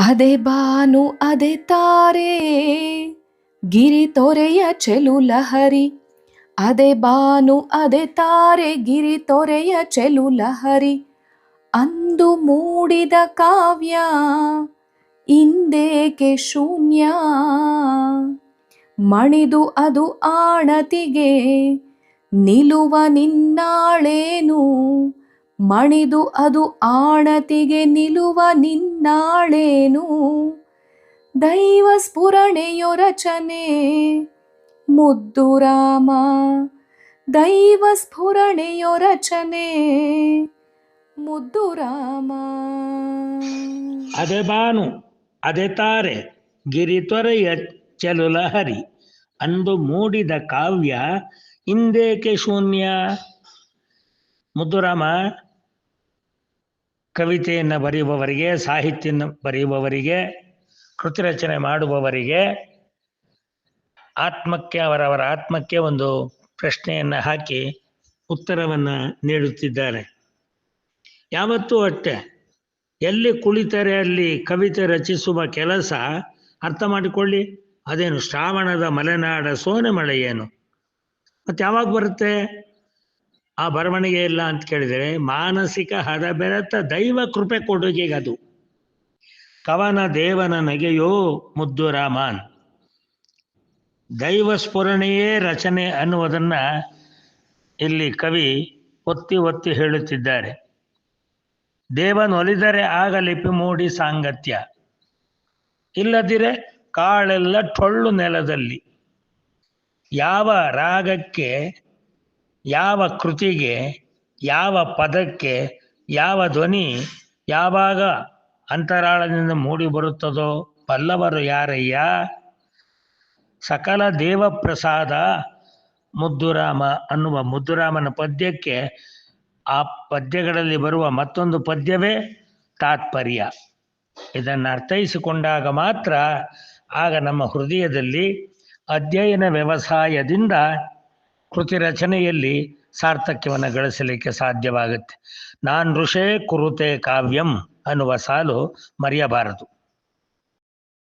ಅದೆ ಬಾನು, ಅದೆ ತಾರೆ. ಗಿರಿ ತೊರೆಯ ಚೆಲುಲಹರಿ ಅದೆ ಬಾನು, ಅದೆ ತಾರೆ, ಗಿರಿ ತೊರೆಯ ಚೆಲುಲಹರಿ ಅಂದು ಮೂಡಿದ ಕಾವ್ಯ, ಇಂದೇಕೆ ಶೂನ್ಯ. ಮಣಿದು ಅದು ಆಣತಿಗೆ, ನಿಲುವ ನಿನ್ನಾಳೇನು. ಮಣಿದು ಅದು ಆಣತಿಗೆ ನಿಲುವ ನಿನ್ನಾಳೇನು? ದೈವ ಸ್ಫುರಣೆಯೋ ರಚನೆ. ಮುದ್ದು ರಾಮ, ದೈವ ಸ್ಫುರಣೆಯೋ ರಚನೆ. ಮುದ್ದು ರಾಮ. ಅದೇ ಬಾನು, ಅದೇ ತಾರೆ ಗಿರಿತೊರೆಯ ಚೆಲುಲಹರಿ ಅಂದು ಮೂಡಿದ ಕಾವ್ಯ ಇಂದೇಕೆ ಶೂನ್ಯ? ಮುದ್ದುರಾಮ ಕವಿತೆಯನ್ನು ಬರೆಯುವವರಿಗೆ ಸಾಹಿತ್ಯ ಬರೆಯುವವರಿಗೆ, ಕೃತಿ ರಚನೆ ಮಾಡುವವರಿಗೆ ಆತ್ಮಕ್ಕೆ, ಅವರವರ ಆತ್ಮಕ್ಕೆ ಒಂದು ಪ್ರಶ್ನೆಯನ್ನು ಹಾಕಿ ಉತ್ತರವನ್ನು ನೀಡುತ್ತಿದ್ದಾರೆ. ಯಾವತ್ತೂ ಅಷ್ಟೇ, ಎಲ್ಲಿ ಕುಳಿತರೆ ಅಲ್ಲಿ ಕವಿತೆ ರಚಿಸುವ ಕೆಲಸ ಅರ್ಥ ಮಾಡಿಕೊಳ್ಳಿ. ಅದೇನು ಶ್ರಾವಣದ ಮಲೆನಾಡ ಸೋನೆ ಮಳೆ ಏನು? ಮತ್ತೆ ಯಾವಾಗ ಬರುತ್ತೆ? ಆ ಬರವಣಿಗೆ ಇಲ್ಲ ಅಂತ ಕೇಳಿದರೆ ಮಾನಸಿಕ ಹದಬೆರೆತ ದೈವ ಕೃಪೆ ಕೊಡುಗೆಗದು ಕವನ ದೇವನ ನಗೆಯೋ ಮುದ್ದು ರಾಮನ್. ದೈವ ಸ್ಫುರಣೆಯೇ ರಚನೆ ಅನ್ನುವುದನ್ನ ಇಲ್ಲಿ ಕವಿ ಒತ್ತಿ ಒತ್ತಿ ಹೇಳುತ್ತಿದ್ದಾರೆ. ದೇವನೊಲಿದರೆ ಆಗ ಲಿಪಿ ಮೂಡಿ ಸಾಂಗತ್ಯ. ಇಲ್ಲದಿರೆ ಕಾಳೆಲ್ಲ ಟೊಳ್ಳು ನೆಲದಲ್ಲಿ. ಯಾವ ರಾಗಕ್ಕೆ ಯಾವ ಕೃತಿಗೆ, ಯಾವ ಪದಕ್ಕೆ, ಯಾವ ಧ್ವನಿ ಯಾವಾಗ ಅಂತರಾಳದಿಂದ ಮೂಡಿ ಬರುತ್ತದೋ ಬಲ್ಲವರು ಯಾರಯ್ಯ? ಸಕಲ ದೇವ ಪ್ರಸಾದ ಮುದ್ದುರಾಮ ಅನ್ನುವ ಮುದ್ದುರಾಮನ ಪದ್ಯಕ್ಕೆ ಆ ಪದ್ಯಗಳಲ್ಲಿ ಬರುವ ಮತ್ತೊಂದು ಪದ್ಯವೇ ತಾತ್ಪರ್ಯ. ಇದನ್ನು ಅರ್ಥೈಸಿಕೊಂಡಾಗ ಮಾತ್ರ ಆಗ ನಮ್ಮ ಹೃದಯದಲ್ಲಿ ಅಧ್ಯಯನ ವ್ಯವಸಾಯದಿಂದ ಕೃತಿ ರಚನೆಯಲ್ಲಿ ಸಾರ್ಥಕ್ಯವನ್ನು ಗಳಿಸಲಿಕ್ಕೆ ಸಾಧ್ಯವಾಗುತ್ತೆ. ನಾನ್ ಋಷೇ ಕುರುತೆ ಕಾವ್ಯಂ ಅನ್ನುವ ಸಾಲು ಮರೆಯಬಾರದು.